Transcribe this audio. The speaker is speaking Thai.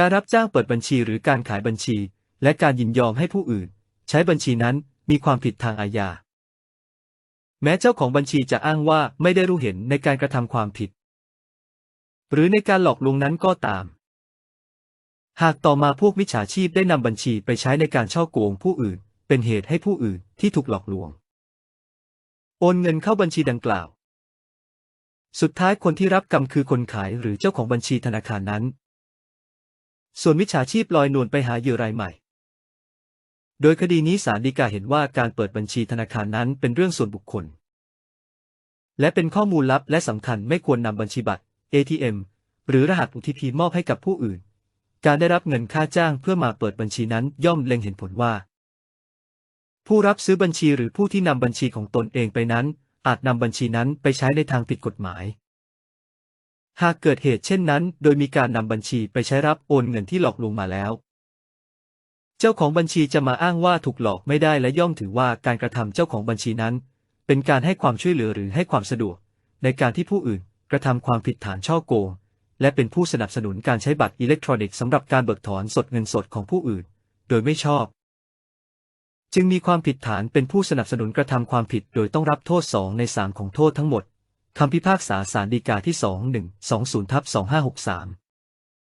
การรับจ้างเปิดบัญชีหรือการขายบัญชี และการยินยอมให้ผู้อื่น ใช้บัญชีนั้นมีความผิดทางอาญา แม้เจ้าของบัญชีจะอ้างว่าไม่ได้รู้เห็นในการกระทำความผิด หรือในการหลอกลวงนั้นก็ตาม หากต่อมาพวกมิจฉาชีพได้นำบัญชีไปใช้ในการช่อโกงผู้อื่น เป็นเหตุให้ผู้อื่นที่ถูกหลอกลวง โอนเงินเข้าบัญชีดังกล่าว สุดท้ายคนที่รับกรรมคือคนขายหรือเจ้าของบัญชีธนาคารนั้น ส่วนมิจฉาชีพลอยนวลไปหาเหยื่อรายใหม่ โดยคดีนี้ศาลฎีกาเห็นว่าการเปิดบัญชีธนาคารนั้นเป็นเรื่องส่วนบุคคล และเป็นข้อมูลลับและสำคัญไม่ควรนำบัญชีบัตร ATM หรือรหัส OTP มอบให้กับผู้อื่น การได้รับเงินค่าจ้างเพื่อมาเปิดบัญชีนั้นย่อมเล็งเห็นผลว่า ผู้รับซื้อบัญชีหรือผู้ที่นำบัญชีของตนเองไปนั้น อาจนำบัญชีนั้นไปใช้ในทางผิดกฎหมาย หากเกิดเหตุเช่นนั้น โดยมีการนำบัญชีไปใช้รับโอนเงินที่หลอกลวงมาแล้ว เจ้าของบัญชีจะมาอ้างว่าถูกหลอกไม่ได้และย่อมถือว่าการกระทำเจ้าของบัญชีนั้น เป็นการให้ความช่วยเหลือหรือให้ความสะดวก ในการที่ผู้อื่นกระทำความผิดฐานช่อโกง และเป็นผู้สนับสนุนการใช้บัตรอิเล็กทรอนิกส์สำหรับการเบิกถอนสดเงินสดของผู้อื่น โดยไม่ชอบ จึงมีความผิดฐานเป็นผู้สนับสนุนกระทำความผิด โดยต้องรับโทษ 2 ใน 3 ของโทษทั้งหมด คำพิพากษาศาลฎีกาที่ 2120ทับ2563